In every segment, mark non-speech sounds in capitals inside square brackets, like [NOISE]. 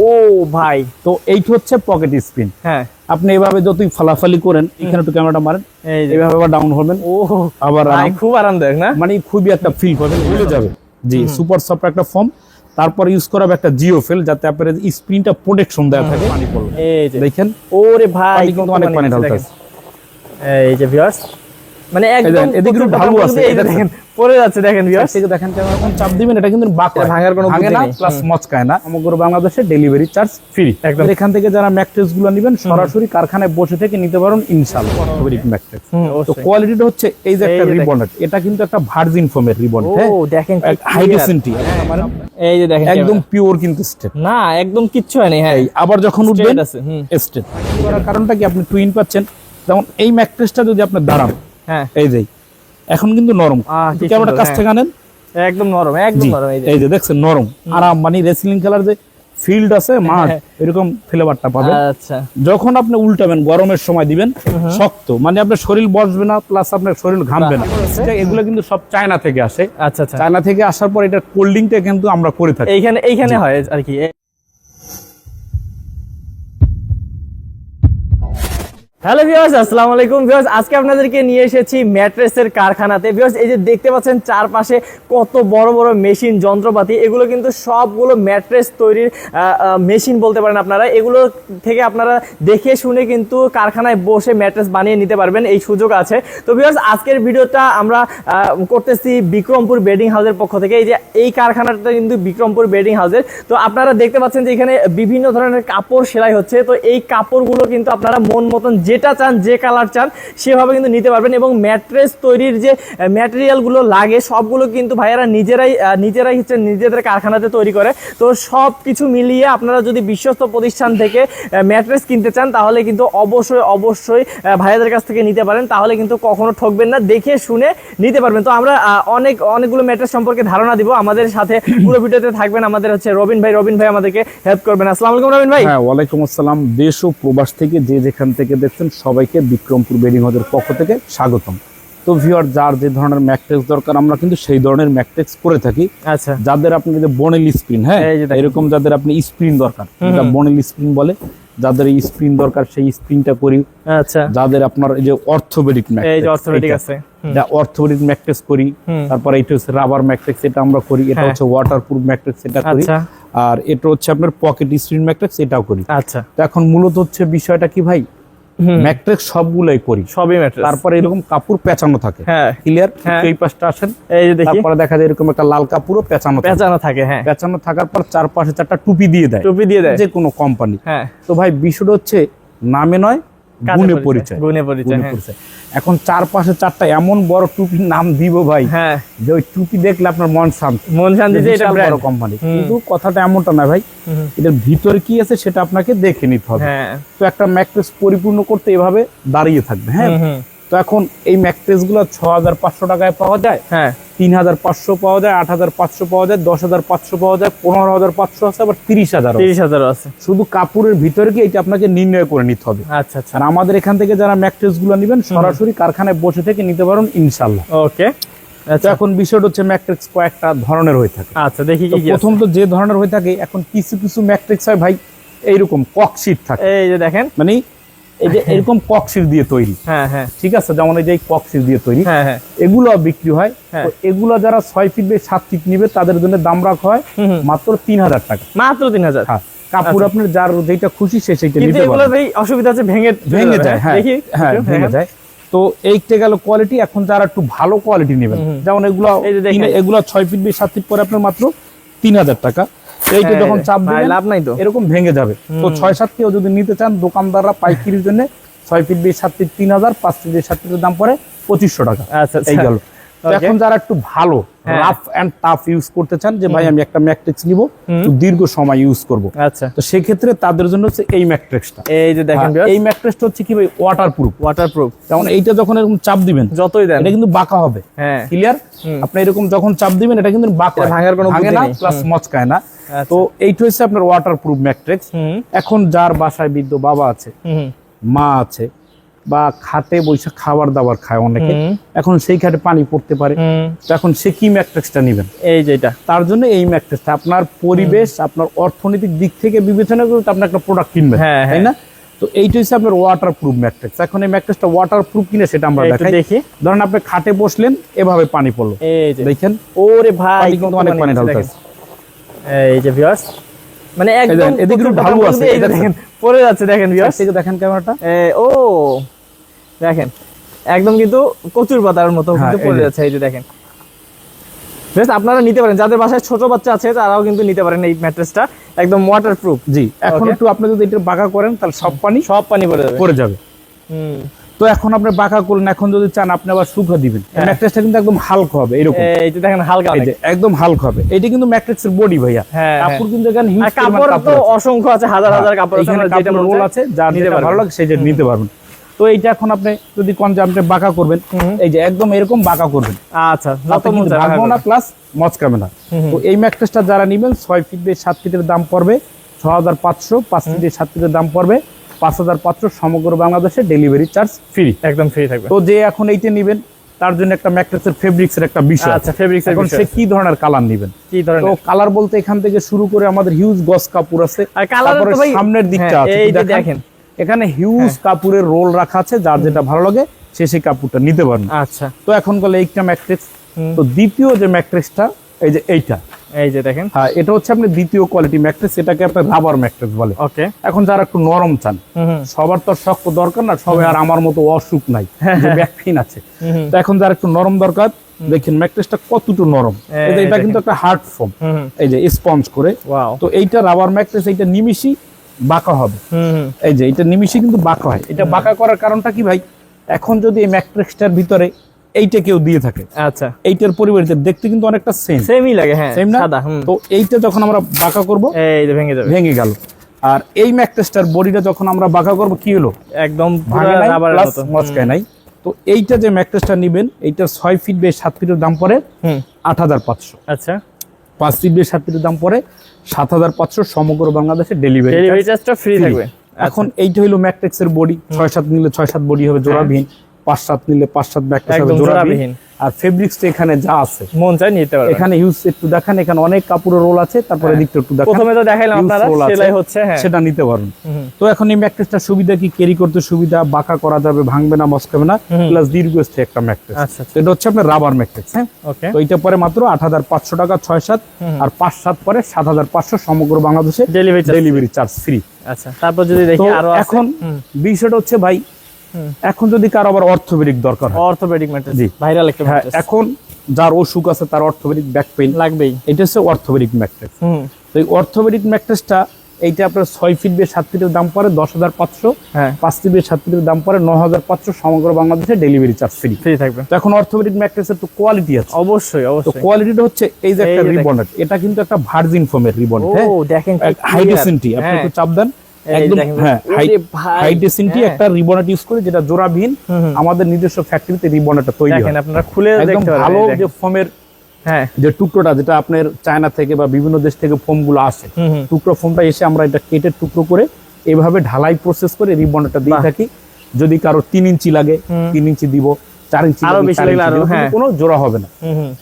ও [LAUGHS] ভাই তো এইটা হচ্ছে পকেট স্পিন হ্যাঁ। আপনি এভাবে যতই ফালাফালি করেন এখানে একটু ক্যামেরাটা মারেন এই যে। এইভাবে আবার ডাউন হবেন ও আবার। খুব আরামদায়ক না? মানে খুবই একটা ফিল করবেন ভুলে যাবে। জি সুপার সফট একটা ফর্ম তারপর ইউজ করাবে একটা জিও ফেল যাতে আপনার স্ক্রিনটা প্রোটেকশন দেওয়া থাকে। পানি যে। দেখেন? ওরে ভাই কিন্তু অনেক পানি আছে ঢালতে দেখেন। এই যে ভিউয়ার্স মানে একদম দেখেন, এদিকে একটু ঢালু আছে, এটা দেখেন পড়ে যাচ্ছে দেখেন ভিউয়ার্স থেকে দেখেন কেমন এখন চাপ দিবেন এটা কিন্তু বাঁক ভাঙার কোনো ভাঙে না প্লাস মচকায় না। সমগ্র বাংলাদেশে ডেলিভারি চার্জ ফ্রি একদম। এখান থেকে যারা ম্যাট্রেসগুলো নেবেন সরাসরি কারখানায় বসে থেকে নিতে পারেন ইনশাআল্লাহ অর্থোপেডিক ম্যাট্রেস তো কোয়ালিটিটা হচ্ছে এই যে একটা রিবন এটা কিন্তু একটা ভার্জিন ফোমের রিবন ও হ্যাঁ? দেখেন কি মানে এই যে দেখেন একদম পিওর কিন্তু স্টেট না একদম কিচ্ছু হয়নি হ্যাঁ। আবার যখন উঠবেন। স্টেট কারণটা কি? আপনি টুইন পাচ্ছেন। যেমন এই ম্যাট্রেসটা যদি আপনি দাঁড়ান হ্যাঁ। এই যে এখন কিন্তু নরম। ক্যামেরাটা কাছ হ্যাঁ। থেকে আনেন। একদম নরম একদম নরম এই যে। দেখছেন নরম। আরাম মানে রেসলিং খেলার যে ফিল্ড আছে মাঠ হ্যাঁ। এরকম ফ্লেভারটা পাবেন। আচ্ছা। যখন আপনি উল্টাবেন গরমের সময় দিবেন শক্ত। মানে আপনার শরীর বসবে না প্লাস আপনার শরীর ঘামবে না। এগুলো কিন্তু সব চায়না থেকে আসে। আচ্ছা আচ্ছা। চায়না থেকে আসার পর এটা কোল্ডিংটা কিন্তু আমরা করে থাকি। এইখানে এইখানে হয় আর কি। হ্যালো ভিউয়ার্স, আসসালামু আলাইকুম। ভিউয়ার্স, আজকে আপনাদেরকে নিয়ে এসেছি ম্যাট্রেসের কারখানাতে। ভিউয়ার্স, এই যে দেখতে পাচ্ছেন চারপাশে কত বড় বড় মেশিন, যন্ত্রপাতি, এগুলো কিন্তু সবগুলো ম্যাট্রেস তৈরির মেশিন বলতে পারেন আপনারা। এগুলো থেকে আপনারা দেখে শুনে কিন্তু কারখানায় বসে ম্যাট্রেস বানিয়ে নিতে পারবেন, এই সুযোগ আছে। তো ভিউয়ার্স, আজকের ভিডিওটা আমরা করতেছি বিক্রমপুর বেডিং হাউসের পক্ষ থেকে। এই যে এই কারখানাটা কিন্তু বিক্রমপুর বেডিং হাউসের। তো আপনারা দেখতে পাচ্ছেন যে এখানে বিভিন্ন ধরনের কাপড় সেলাই হচ্ছে। তো এই কাপড়গুলো কিন্তু আপনারা মন মতন যেটা চান, যে কালার চান, সেভাবে কিন্তু নিতে পারবেন এবং ম্যাট্রেস তৈরির যে ম্যাটেরিয়ালগুলো লাগে, সবগুলো কিন্তু ভাইয়ারা নিজেরাই নিজেরাই হচ্ছে নিজেদের কারখানাতে তৈরি করে। তো সব কিছু মিলিয়ে আপনারা যদি বিশ্বস্ত প্রতিষ্ঠান থেকে ম্যাট্রেস কিনতে চান, তাহলে কিন্তু অবশ্যই অবশ্যই ভাইয়াদের কাছ থেকে নিতে পারেন। তাহলে কিন্তু কখনো ঠকবেন না, দেখে শুনে নিতে পারবেন। তো আমরা অনেক, অনেকগুলো ম্যাট্রেস সম্পর্কে ধারণা দিব। আমাদের সাথে পুরো ভিডিওতে থাকবেন আমাদের হচ্ছে রবিন ভাই। রবিন ভাই আমাদেরকে হেল্প করবেন। আসসালামু আলাইকুম রবিন ভাই। হ্যাঁ ওয়ালাইকুম আসসালাম। দেশ ও প্রবাস থেকে যে যেখান থেকে দেখছেন সবাইকে বিক্রমপুর বেডিং হাউসের পক্ষ থেকে স্বাগতম তো ভিউয়ার যার যে ধরনের ম্যাট্রেক্স দরকার আমরা কিন্তু সেই ধরনের ম্যাট্রেক্স করে থাকি আচ্ছা যাদের আপনি যে বনেল স্প্রিন হ্যাঁ যে। এরকম যাদের আপনি স্প্রিন দরকার যেটা বনেল স্প্রিন বলে যাদের এই স্প্রিন দরকার সেই স্প্রিনটা করি আচ্ছা যাদের আপনার এই যে অর্থোপেডিক এই যে অর্থোপেডিক আছে হুম। অর্থোপেডিক ম্যাট্রেক্স করি। তারপর এটা হচ্ছে রাবার ম্যাট্রেক্স এটা আমরা করি এটা হ্যাঁ। হচ্ছে ওয়াটারপ্রুফ ম্যাট্রেক্স এটা করি আচ্ছা। আর এটা হচ্ছে আপনার পকেট স্প্রিন ম্যাট্রেক্স এটাও করি আচ্ছা তো এখন মূলত হচ্ছে বিষয়টা কি ভাই। ম্যাট্রেক্স সবগুলোই করি। সবই ম্যাট্রিক্স। তারপরে এরকম কাপড় পেঁচানো থাকে। হ্যাঁ। ক্লিয়ার। এই পাশটা আসেন। এই যে দেখি। তারপরে দেখা যায় এরকম একটা লাল কাপড়ও পেঁচানো পেঁচানো থাকে হ্যাঁ। পেঁচানো থাকার পর চারপাশে চারটা টুপি দিয়ে দেয়। টুপি দিয়ে দেয়। যে কোনো কোম্পানি হ্যাঁ। তো ভাই বিষয়টা হচ্ছে নামে নয় গুণে পরিচয় গুণে পরিচয় গুণে হ্যাঁ। পরিচয়। এখন চারপাশে চারটা এমন বড় টুপির নাম দিব ভাই হ্যাঁ। যে ওই টুপি দেখলে আপনার মন শান্ত। মন শান্তি যে এটা ব্র্যান্ড কোম্পানি কিন্তু কথাটা এমনটা না ভাই। এটার ভিতরে কি আছে সেটা আপনাকে দেখে নিতে হবে। হ্যাঁ। তো একটা ম্যাট্রেস পরিপূর্ণ করতে এভাবে দাঁড়িয়ে থাকবে হ্যাঁ। তো এখন এই ম্যাট্রেসগুলো ছ হাজার পাঁচশো টাকায় পাওয়া যায়। হ্যাঁ। তিন হাজার পাঁচশো পাওয়া যায় আট হাজার পাঁচশো পাওয়া যায় দশ হাজার পাঁচশো পাওয়া যায় পনেরো হাজার পাঁচশো আছে আবার তিরিশ হাজার তিরিশ হাজার আছে। শুধু কাপড়ের ভিতরে কি এটা আপনাকে নির্ণয় করে নিতে হবে? আচ্ছা আচ্ছা। আর আমাদের এখান থেকে যারা ম্যাট্রেসগুলো নেবেন সরাসরি কারখানায় বসে থেকে নিতে পারেন ইনশাল্লাহ ওকে। আচ্ছা। এখন বিষয়টা হচ্ছে ম্যাট্রিক্স কয়েকটা ধরনের হয়ে থাকে। আচ্ছা দেখি প্রথম তো যে ধরনের হয়ে থাকে এখন কিছু কিছু ম্যাট্রিক্স হয় ভাই এইরকম ককশিট থাকে। এই যে দেখেন। মানে এই যে এরকম ককশিট দিয়ে তৈরি। হ্যাঁ হ্যাঁ। ঠিক আছে? যেমন এই যে ককশিট দিয়ে তৈরি। হ্যাঁ হ্যাঁ। এগুলো বিক্রি হয়। হ্যাঁ। এগুলো যারা ছয় ফিট বাই সাত ফিট নিবে তাদের জন্য দাম রাখা হয়। মাত্র তিন হাজার টাকা। মাত্র তিন হাজার। হ্যাঁ। কাপড় আপনার যার যেটা খুশি সে সেইটা নিতে পারে অসুবিধা আছে ভেঙে ভেঙে যায় হ্যাঁ। দেখি। হ্যাঁ ভেঙে যায়। তো এইটা গেল কোয়ালিটি এখন যারা একটু ভালো কোয়ালিটি নেবেন যেমন এগুলো এগুলো ছয় ফিট বাই সাত ফিট পরে আপনার মাত্র তিন হাজার টাকা। এইটা হ্যাঁ, যখন চাপ দিবেন লাভ নাই তো। এরকম ভেঙে যাবে। তো ছয় সাত কেউ যদি নিতে চান দোকানদাররা পাইকারির জন্য ছয় ফিট বিশ সাত ফিট তিন হাজার পাঁচ ফিট সাত ফিটের দাম পড়ে পঁচিশশো টাকা। আচ্ছা আচ্ছা। এই গেল। তো এখন যারা একটু ভালো হ্যাঁ। রাফ এন্ড টাফ ইউজ করতে চান যে ভাই আমি একটা ম্যাট্রিক্স নিব দীর্ঘ সময় ইউজ করব। আচ্ছা। তো সেক্ষেত্রে তাদের জন্য হচ্ছে এই ম্যাট্রিক্সটা এই যে দেখেন এই ম্যাট্রিক্সটা হচ্ছে কি ভাই ওয়াটার প্রুফ ওয়াটারপ্রুফ যেমন এইটা যখন এরকম চাপ দিবেন যতই দেন। এটা কিন্তু বাঁকা হবে। হ্যাঁ। ক্লিয়ার আপনি এরকম যখন চাপ দিবেন এটা কিন্তু বাঁকা ভাঙার কোনো ভাঙে না। প্লাস মচকায় না। আচ্ছা। তো এইটা হচ্ছে আপনার ওয়াটার প্রুফ ম্যাট্রিক্স এখন যার বাসায় বৃদ্ধ বাবা আছে মা আছে বা খাটে বৈশাখ খাবার দাবার খায় অনেকে। এখন সেই খাটে পানি পড়তে পারে। এখন সে কি ম্যাট্রিক্সটা নেবেন? এই যেটা তার জন্য এই ম্যাট্রিক্সটা আপনার পরিবেশ আপনার অর্থনৈতিক দিক থেকে বিবেচনা করে আপনি একটা প্রোডাক্ট কিনবেন হ্যাঁ, তাই না? তো এইটা হচ্ছে আপনার ওয়াটার প্রুফ ম্যাট্রিক্স। এখন এই ম্যাট্রিক্সটা ওয়াটার প্রুফ কিনে সেটা আমরা দেখাই। দেখি। ধরেন আপনি খাটে বসলেন এভাবে পানি পড়ল। দেখেন। ওরে ভাই কিন্তু অনেক পানি ঢালতে এই যে ভিউয়ার্স মানে একদম এদিকে ঢালু আছে, এই দেখেন। পড়ে যাচ্ছে দেখেন ভিউয়ার্স থেকে দেখেন ক্যামেরাটা। ও দেখেন। একদম কিন্তু কচুর পাতার মতো হ্যাঁ, কিন্তু পড়ে যাচ্ছে এই যে দেখেন। বেশ আপনারা নিতে পারেন। যাদের বাসায় ছোট বাচ্চা আছে তারাও কিন্তু নিতে পারেন এই ম্যাট্রেসটা একদম ওয়াটার প্রুফ জি এখন একটু আপনি যদি এটা বাঁকা করেন তাহলে সব পানি সব পানি পড়ে যাবে। পড়ে যাবে। হুম। তো এখন আপনি বাঁকা করলেন এখন যদি চান আপনি আবার শুকা দিবেন। হ্যাঁ। ম্যাট্রেসটা কিন্তু একদম হালকা হবে এরকম। এই যে দেখেন হালকা যে একদম হালকা হবে। এটা কিন্তু ম্যাট্রিক্সের বডি ভাইয়া। হ্যাঁ, কাপড় কিন্তু এখানে হিউজ কাপড় তো অসংখ্য আছে হাজার হাজার কাপড় আছে যেটা রোল আছে যার নিতে যেটা ভালো পারবেন। লাগে সেটা নিতে পারবেন। তো এইটা এখন আপনি যদি কোন যে আপনি বাঁকা করবেন এই যে একদম এরকম বাঁকা করবেন। আচ্ছা রাখা না। প্লাস মচকাবে না। তো এই ম্যাট্রেসটা যারা নেবেন ছয় ফিট দিয়ে সাত ফিটের দাম পড়বে ছ হাজার পাঁচশো পাঁচ ফিট দিয়ে সাত ফিটের দাম পড়বে। পাঁচ হাজার পাঁচশো সমগ্র বাংলাদেশে ডেলিভারি চার্জ ফ্রি একদম ফ্রি থাকবে। তো যে এখন এইটা নেবেন তার জন্য একটা ম্যাট্রেসের ফেব্রিক্স এর একটা বিষয় আচ্ছা ফেব্রিক্স এখন সে কি ধরনের কালার নেবেন? কি তো কালার বলতে এখান থেকে শুরু করে আমাদের হিউজ গস কাপড় আছে। আর কালার তারপরে সামনের দিকটা হ্যাঁ, আছে। দেখান? এখানে হিউজ কাপড়ের রোল রাখা আছে যার যেটা ভালো লাগে সে সেই কাপড়টা নিতে পারেন আচ্ছা। তো এখন গেলে এইটা ম্যাট্রিক্স তো দ্বিতীয় যে ম্যাট্রিক্সটা এই যে এইটা এই যে দেখেন। হ্যাঁ এটা হচ্ছে আপনি দ্বিতীয় কোয়ালিটি ম্যাট্রিক্স এটাকে আপনার রাবার ম্যাট্রিক্স বলে। ওকে। এখন যারা একটু নরম চান সবার তো শক্ত দরকার না সবাই আর আমার মতো অসুখ নাই [LAUGHS] যে আছে। তো এখন যারা একটু নরম দরকার দেখেন ম্যাট্রিক্সটা কতটুকু নরম। এটা কিন্তু একটা হার্ড ফোম এই যে স্পঞ্জ করে। তো এইটা রাবার ম্যাট্রেস এইটা নিমিশি বাঁকা হবে। এই যে এটা নিমিশি কিন্তু বাঁকা হয়। এটা বাঁকা করার কারণটা কি ভাই? এখন যদি এই ম্যাট্রিক্সটার ভিতরে এইটা কেউ দিয়ে থাকে। আচ্ছা। এইটার পরিবর্তে দেখতে কিন্তু অনেকটা সেম সেমই লাগে হ্যাঁ সেম না? সাদা তো এইটা যখন আমরা বাঁকা করব এই যে ভেঙে যাবে। ভেঙে গেল। আর এই ম্যাট্রেসটার বডিটা যখন আমরা বাঁকা করব কি হলো? একদম পুরো ভাঙে নাই রাবারের প্লাস মতো। মচকায় নাই। তো এইটা যে ম্যাট্রেসটা নেবেন এইটার ছয় ফিট বে সাত ফিটের দাম পড়ে হুম। আট হাজার পাঁচশো। আচ্ছা। পাঁচ ফিট বে সাত ফিটের দাম পড়ে সাত হাজার পাঁচশো সমগ্র বাংলাদেশে ডেলিভারি ডেলিভারি চার্জটা ফ্রি থাকবে। এখন এইটা হলো ম্যাট্রিক্সের বডি ছয় সাত নিলে ছয় সাত বডি হবে জোড়াবিহীন। পাঁচ সাত নিলে পাঁচ সাত জোড়াবিহীন জোড়াবিহীন। আর ফেব্রিক্সটা এখানে যা আছে। মন চাই নিতে পারবেন এখানে ইউজ একটু দেখান এখানে অনেক কাপড়ের রোল আছে তারপরে হ্যাঁ। দিকটা একটু দেখান। প্রথমে তো দেখাইলাম আপনারা সেলাই হচ্ছে হ্যাঁ। সেটা নিতে পারবেন। তো এখন এই ম্যাট্রেসটার সুবিধা কি ক্যারি করতে সুবিধা বাঁকা করা যাবে ভাঙবে না মস্কাবে না প্লাস দীর্ঘস্থায়ী একটা ম্যাট্রেস। আচ্ছা এটা হচ্ছে আপনার রাবার ম্যাট্রেস হ্যাঁ? ওকে। তো এটা পরে মাত্র আট হাজার পাঁচশো টাকা ছয় সাত হুম। আর পাঁচ সাত পরে সাত হাজার পাঁচশো সমগ্র বাংলাদেশে delivery charge delivery charge free আচ্ছা তারপর যদি দেখি আরও এখন বিষয়টা হচ্ছে ভাই। এখন যদি কারও আবার অর্থোপেডিক দরকার হয়। অর্থোপেডিক ম্যাট্রেস জি। ভাইরাল একটা হ্যাঁ ম্যাট্রেস এখন যার অসুখ আছে তার অর্থোপেডিক ব্যাক পেইন লাগবেই। এটা হচ্ছে অর্থোপেডিক ম্যাট্রেস হুম। তো এই অর্থোপেডিক ম্যাট্রেসটা এইটা আপনার ছয় ফিট বে সাত ফিটের দাম পড়ে দশ হাজার পাঁচশো হ্যাঁ। পাঁচ ফিট বে সাত ফিটের দাম পড়ে ন হাজার পাঁচশো সমগ্র বাংলাদেশে ডেলিভারি চার্জ ফ্রি ফ্রি থাকবে। তো এখন অর্থোপেডিক ম্যাট্রেসের তো কোয়ালিটি আছে। অবশ্যই অবশ্যই। কোয়ালিটিটা হচ্ছে এই যে একটা। রিবনেট এটা। কিন্তু একটা ভার্জিন ফোমের রিবন ও হ্যাঁ? দেখেন কি আপনি হ্যাঁ। একটু চাপ দেন। এই একদম দেখেন, ওরে ভাই, হাইডেসেন্টি। একটা রিবনেট ইউজ করে যেটা জোড়াবিহীন হুম, হুম। আমাদের নিজস্ব ফ্যাক্টরিতে রিবনেটটা তৈরি হয়। আপনারা খুলে একদম ভালো যে ফোমের হ্যাঁ। যে টুকরোটা যেটা আপনার চায়না থেকে বা বিভিন্ন দেশ থেকে ফোমগুলো আসে হুম হুম। টুকরো ফোমটা এসে আমরা এটা কেটে টুকরো করে এভাবে ঢালাই প্রসেস করে রিবনটা দিয়ে। থাকি। যদি কারও তিন ইঞ্চি লাগে তিন ইঞ্চি দিব চার ইঞ্চি আরও বেশি হ্যাঁ। কোনো জোড়া হবে না।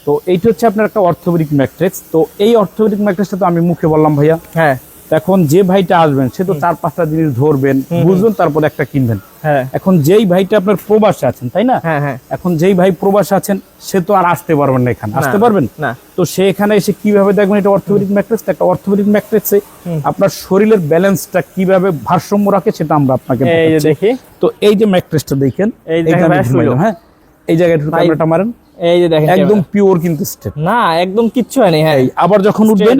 তো এইটা হচ্ছে আপনার একটা অর্থোপেডিক ম্যাট্রিক্স তো এই অর্থোপেডিক ম্যাট্রিক্সটা তো আমি মুখে বললাম ভাইয়া। হ্যাঁ। এখন যে ভাইটা আসবেন সে তো চার পাঁচটা জিনিস ধরবেন বুঝবেন তারপর একটা কিনবেন। হ্যাঁ। এখন যেই ভাইটা আপনার প্রবাসে আছেন তাই না? হ্যাঁ হ্যাঁ। এখন যেই ভাই প্রবাসে আছেন সে তো আর আসতে পারবেন না এখানে। আসতে পারবেন? তো সে এখানে এসে কীভাবে দেখবেন এটা অর্থোপেডিক ম্যাট্রিক্স একটা অর্থোপেডিক ম্যাট্রিক্সে আপনার শরীরের ব্যালেন্সটা কীভাবে ভারসাম্য রাখে সেটা আমরা আপনাকে এই যে দেখাচ্ছি। দেখি। তো এই যে ম্যাট্রিক্সটা দেখেন। হ্যাঁ? এই ক্যামেরাটা মারেন। এই যে দেখেন একদম পিওর কিন্তু স্টেপ না একদম কিচ্ছু হয়নি হ্যাঁ। আবার যখন উঠবেন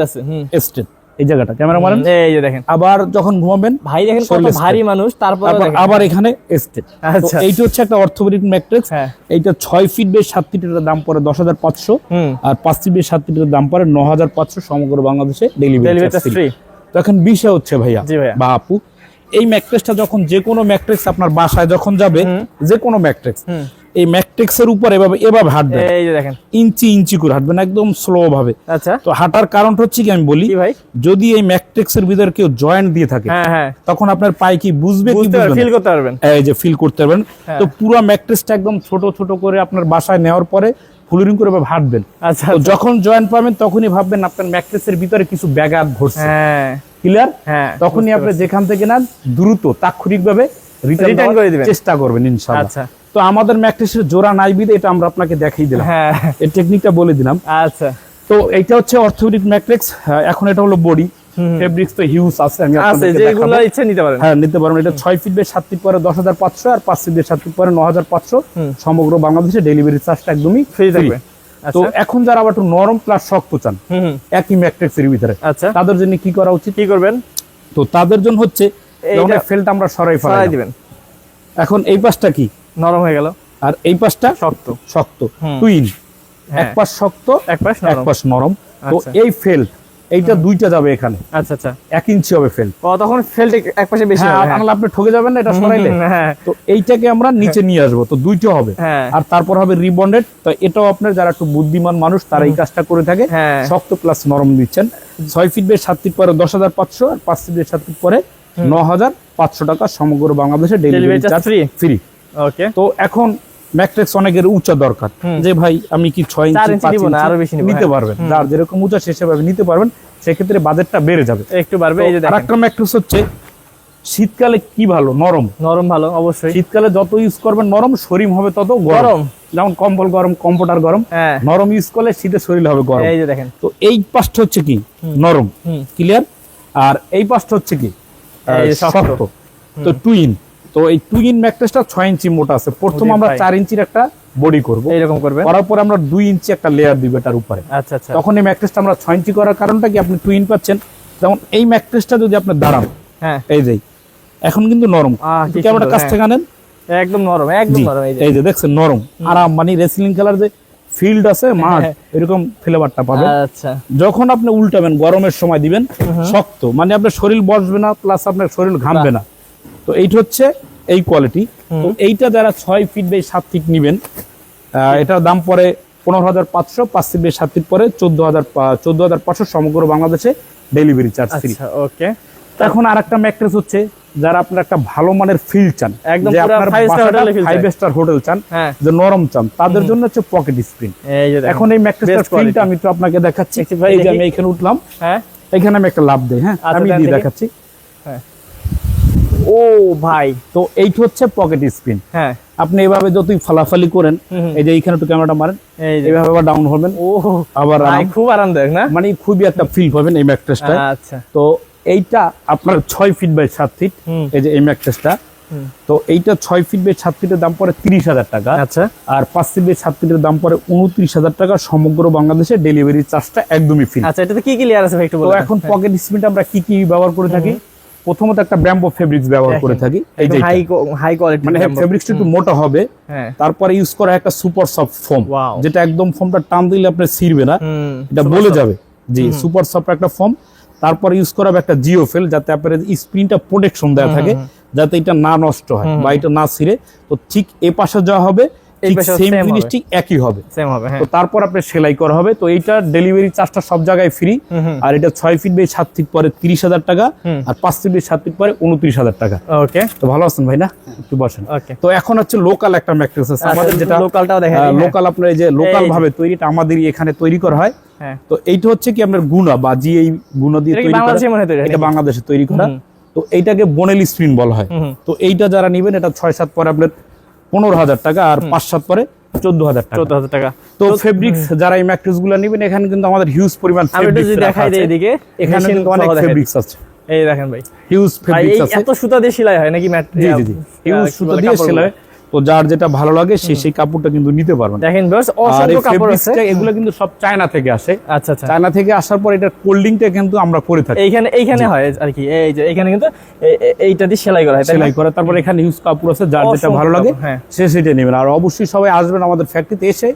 স্টেপ এই জায়গাটা। ক্যামেরা মারেন। এই যে দেখেন। আবার যখন ঘুমাবেন ভাই দেখেন কত ভারী মানুষ তারপর আবার এখানে স্টেপ আচ্ছা। এইটা হচ্ছে একটা অর্থোপেডিক ম্যাট্রিক্স। হ্যাঁ। এইটা ছয় ফিট বেশ সাত ফিটের দাম পড়ে দশ হাজার পাঁচশো। হুম। আর পাঁচ ফিট বেশ সাত ফিটের দাম পড়ে ন হাজার পাঁচশো সমগ্র বাংলাদেশে ডেলিভারি ফ্রি তো এখন বিষয় হচ্ছে ভাইয়া জি ভাইয়া। বা আপু এই ম্যাট্রেসটা যখন যে কোনো ম্যাট্রেস আপনার বাসায় যখন যাবে। যে কোনো ম্যাট্রেস হুম। এই ম্যাট্রিক্সের উপর এভাবে এভাবে হাঁটবেন। এই যে দেখেন। ইঞ্চি ইঞ্চি করে হাঁটবেন একদম স্লো ভাবে। আচ্ছা। তো হাঁটার কারণটা হচ্ছে কি আমি বলি কি ভাই? যদি এই ম্যাট্রিক্সের ভিতরে কেউ জয়েন্ট দিয়ে থাকে হ্যাঁ হ্যাঁ। তখন আপনার পায়ে কি বুঝবে কি বুঝবে ফিল করতে পারবেন। এই যে ফিল করতে পারবেন। হ্যাঁ। তো পুরো ম্যাট্রিক্সটা একদম ছোট ছোট করে আপনার বাসায় নেওয়ার পরে ফুলরিং করে এভাবে হাঁটবেন। আচ্ছা তো যখন জয়েন্ট পাবেন তখনই ভাববেন আপনার ম্যাট্রিক্সের ভিতরে কিছু ব্যাঘাত ঘটছে হ্যাঁ। ক্লিয়ার হ্যাঁ তখনই আপনি যেখান থেকে না দ্রুত তাৎক্ষণিকভাবে রিটার্ন করে দিবেন। চেষ্টা করবেন ইনশাআল্লাহ। আচ্ছা। তো আমাদের ম্যাট্রিক্সের জোড়া নাই বিদে এটা আমরা আপনাকে দেখাই দিলাম। হ্যাঁ। এই টেকনিকটা বলে দিলাম। আচ্ছা। তো এটা হচ্ছে অর্থোপেডিক ম্যাট্রিক্স এখন এটা হলো বডি ফেব্রিক্স তো হিউজ আছে আমি আছে যেগুলো ইচ্ছে নিতে পারেন। হ্যাঁ নিতে পারবেন এটা ছয় ফিট বাই সাত ফিট পরে দশ হাজার পাঁচশো আর পাঁচ ফিট বাই সাত ফিট পরে ন হাজার পাঁচশো। সমগ্র বাংলাদেশে ডেলিভারি চার্জটা একদমই ফ্রি থাকবে। তো আচ্ছা। এখন যারা আবার একটু নরম প্লাস শক্ত চান একই ম্যাট্রিক্সের ভিতরে আচ্ছা। তাদের জন্য কি করা উচিত? কি করবেন? তো তাদের জন্য হচ্ছে এইটা- ফেলটা আমরা সরাই ফেলাই দিবেন। এখন এই পাশটা কি? নরম হয়ে গেল। আর এই পাশটা শক্ত। শক্ত টুইন হ্যাঁ। এক পাশ শক্ত এক পাশ এক পাশ নরম। তো আচ্ছা। এই ফেল এইটা দুইটা যাবে এখানে। আচ্ছা আচ্ছা। এক ইঞ্চি হবে ফেল তখন ফেলতে এক পাশে বেশি হ্যাঁ হবে হ্যাঁ। আপনি ঠকে যাবেন না এটা সরাইলে। তো এইটাকে আমরা নিচে নিয়ে আসব তো দুইটা হবে। আর তারপর হবে রিবন্ডেড তো এটাও আপনার যারা একটু বুদ্ধিমান মানুষ তারা এই কাজটা করে থাকে। শক্ত প্লাস নরম দিচ্ছেন। ছয় ফিট বাই সাত ফিট পরে দশ হাজার পাঁচশো আর পাঁচ ফিট বাই সাত ফিট পরে ন হাজার পাঁচশো টাকা সমগ্র বাংলাদেশে delivery charge free? Free okay তো এখন ম্যাট্রিক্স অনেকের উঁচা দরকার। যে ভাই আমি কি ছয় ইঞ্চি পাঁচ ইঞ্চি আরও বেশি নিতে হ্যাঁ। পারবেন। যার যেরকম উঁচা সে সেভাবে নিতে পারবেন সেক্ষেত্রে বাজেটটা বেড়ে যাবে। একটু বাড়বে এই যে আর দেখেন। একটা ম্যাট্রিক্স হচ্ছে শীতকালে কি ভালো? নরম। নরম ভালো অবশ্যই। শীতকালে যত ইউজ করবেন নরম শরীর হবে তত গরম। যেমন কম্বল গরম কম্পিউটার গরম। হ্যাঁ। নরম ইউজ করলে শীতে শরীর হবে গরম। এই যে দেখেন। তো এই পাশটা হচ্ছে কি? নরম। ক্লিয়ার আর এই পাশটা হচ্ছে কি। শক্ত। তো টুইন তো এই টুইন ম্যাট্রেসটা ছয় ইঞ্চি মোটা আছে। প্রথম আমরা চার ইঞ্চির একটা বডি করব। এইরকম করবেন। করার পর আমরা দুই ইঞ্চি একটা লেয়ার দিব এটার উপরে। আচ্ছা আচ্ছা। তখন এই ম্যাট্রেসটা আমরা ছয় ইঞ্চি করার কারণটা কি আপনি টুইন পাচ্ছেন? যেমন এই ম্যাট্রেসটা যদি আপনি দাঁড়ান হ্যাঁ। এই যে এখন কিন্তু নরম। আহ, কি ক্যামেরাটা কাছ হ্যাঁ। থেকে আনেন। একদম নরম একদম নরম এই যে। দেখছেন নরম। আরাম মানে রেসলিং খেলার যে ফিল্ড আছে মাঠ হ্যাঁ। এরকম ফ্লেভারটা পাবেন। আচ্ছা। যখন আপনি উল্টাবেন গরমের সময় দিবেন শক্ত। মানে আপনার শরীর বসবে না প্লাস আপনার শরীর ঘামবে না। তো এইটা হচ্ছে এই কোয়ালিটি তো এইটা যারা ছয় ফিট বাই সাত ফিট নিবেন এটার দাম পরে পনেরো হাজার পাঁচশো পাঁচ ফিট বাই সাত ফিট পরে চোদ্দ হাজার চোদ্দ হাজার পাঁচশো সমগ্র বাংলাদেশে ডেলিভারি চার্জ ফ্রি ওকে এখন আর একটা ম্যাট্রেস হচ্ছে যারা আপনার একটা ভালো মানের ফিল চান একদম ফাইভ স্টার হোটেল চান হ্যাঁ। যে নরম চান তাদের জন্য হচ্ছে পকেট স্প্রিং এখন এই quality। ফিলটা আমি একটু আপনাকে দেখাচ্ছি। ভাই, যে আমি এখানে উঠলাম। হ্যাঁ। এখানে আমি একটা লাভ দেই হ্যাঁ আচ্ছা, আমি দিয়ে। দেখাচ্ছি। ও [LAUGHS] ভাই তো এইটা হচ্ছে পকেট স্প্রিন হ্যাঁ। আপনি এভাবে যতই ফালাফালি করেন। এই যে এইখানে একটু ক্যামেরাটা মারেন এইভাবে আবার ডাউন হবেন। ও আবার। খুব আরামদায়ক না? মানে খুবই একটা ফিল পাবেন এই ম্যাট্রেসটা আচ্ছা। তো এইটা আপনার ছয় ফিট বাই সাত ফিট এই যে এই ম্যাট্রেসটা হুম। তো এইটা ছয় ফিট বাই সাত ফিটের দাম পড়ে তিরিশ হাজার টাকা। আচ্ছা। আর পাঁচ ফিট বাই সাত ফিটের দাম পড়ে উনত্রিশ হাজার টাকা। সমগ্র বাংলাদেশে ডেলিভারি চার্জটা একদমই ফ্রি আচ্ছা এটাতে কি কি লেয়ার আছে ভাই একটু তো বলুন এখন পকেট স্প্রিন্ট আমরা কি কি ব্যবহার করে থাকি? প্রথমত একটা ব্র্যাম্বো ফেব্রিক্স ব্যবহার করে থাকি। এই যে হাই হাই কোয়ালিটি মানে ফেব্রিক্সটা একটু মোটা হবে হ্যাঁ। তারপরে ইউজ করা একটা সুপার সফট ফোম যেটা একদম ফোমটা টান দিলে আপনার ছিড়বে না। এটা বলে যাবে। জি সুপার সফট একটা ফোম তারপরে ইউজ করা হবে একটা জিও ফেল যাতে আপনার স্ক্রিনটা প্রোটেকশন দেওয়া থাকে যাতে এটা না নষ্ট হয় বা এটা না ছিঁড়ে। তো ঠিক এ পাশে যাওয়া হবে। সেম same জিনিস হবে। ঠিক একই হবে। সেম হবে হ্যাঁ। তো তারপর সেলাই করা হবে। তো এইটা ডেলিভারি চার্জটা সব জায়গায় ফ্রি আর এটা ছয় ফিট বাই সাত ফিট পরে তিরিশ হাজার টাকা। আর পাঁচ ফিট বাই সাত ফিট পরে উনত্রিশ হাজার টাকা। ওকে তো ভালো আছেন ভাই না? একটু বসেন। তো এখন হচ্ছে লোকাল একটা ম্যাট্রেস আছে। আমাদের আচ্ছা, যেটা লোকালটাও দেখা হ্যাঁ। লোকাল আপনার এই যে লোকাল ভাবে তৈরি এটা আমাদেরই এখানে তৈরি করা হয়। হ্যাঁ। তো এইটা হচ্ছে কি আপনার গুণা বা জি এই গুণা দিয়ে তৈরি করা এটা বাংলাদেশে তৈরি করা। তো এইটাকে বনেলি স্প্রিন বলা হয়। তো এইটা যারা নেবেন এটা ছয় সাত পরে আপনার পনেরো হাজার টাকা আর পাঁচ সাত পরে চোদ্দ হাজার টাকা। চোদ্দ হাজার টাকা। তো ফেব্রিক্স যারা এই ম্যাট্রেসগুলো নেবেন এখানে কিন্তু আমাদের হিউজ পরিমাণ দেখাই দেয় এদিকে। এখানে কিন্তু অনেক ফেব্রিক্স আছে। এই দেখেন ভাই। হিউজ ফেব্রিক্স আছে। এত সুতা দিয়ে সেলাই হয় নাকি ম্যাট জি জি জি। হিউজ সুতা দিয়ে সেলাই তো যার যেটা ভালো লাগে সে সেই কাপড়টা কিন্তু নিতে পারবেন দেখেন এগুলো কিন্তু সব চায়না থেকে আসে। আচ্ছা আচ্ছা। চায়না থেকে আসার পর এটা কোল্ডিংটা কিন্তু আমরা করে থাকি। এইখানে এইখানে হয় আর কি। এই যে এখানে কিন্তু এইটা দিয়ে সেলাই করা হয় সেলাই করে তারপর এখানে হিউজ কাপড় আছে যার যেটা ভালো লাগে হ্যাঁ। সে সেটা নেবেন। আর অবশ্যই সবাই আসবেন আমাদের ফ্যাক্টরিতে এসে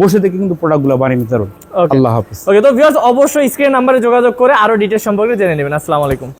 বসে থেকে কিন্তু প্রোডাক্টগুলো বানিয়ে নিতে পারবেন. আল্লাহ হাফিজ। ওকে তো ভিউয়ার্স অবশ্যই স্ক্রিন নাম্বারে যোগাযোগ করে আরও ডিটেইলস সম্পর্কে জেনে নেবেন। আসসালামু আলাইকুম।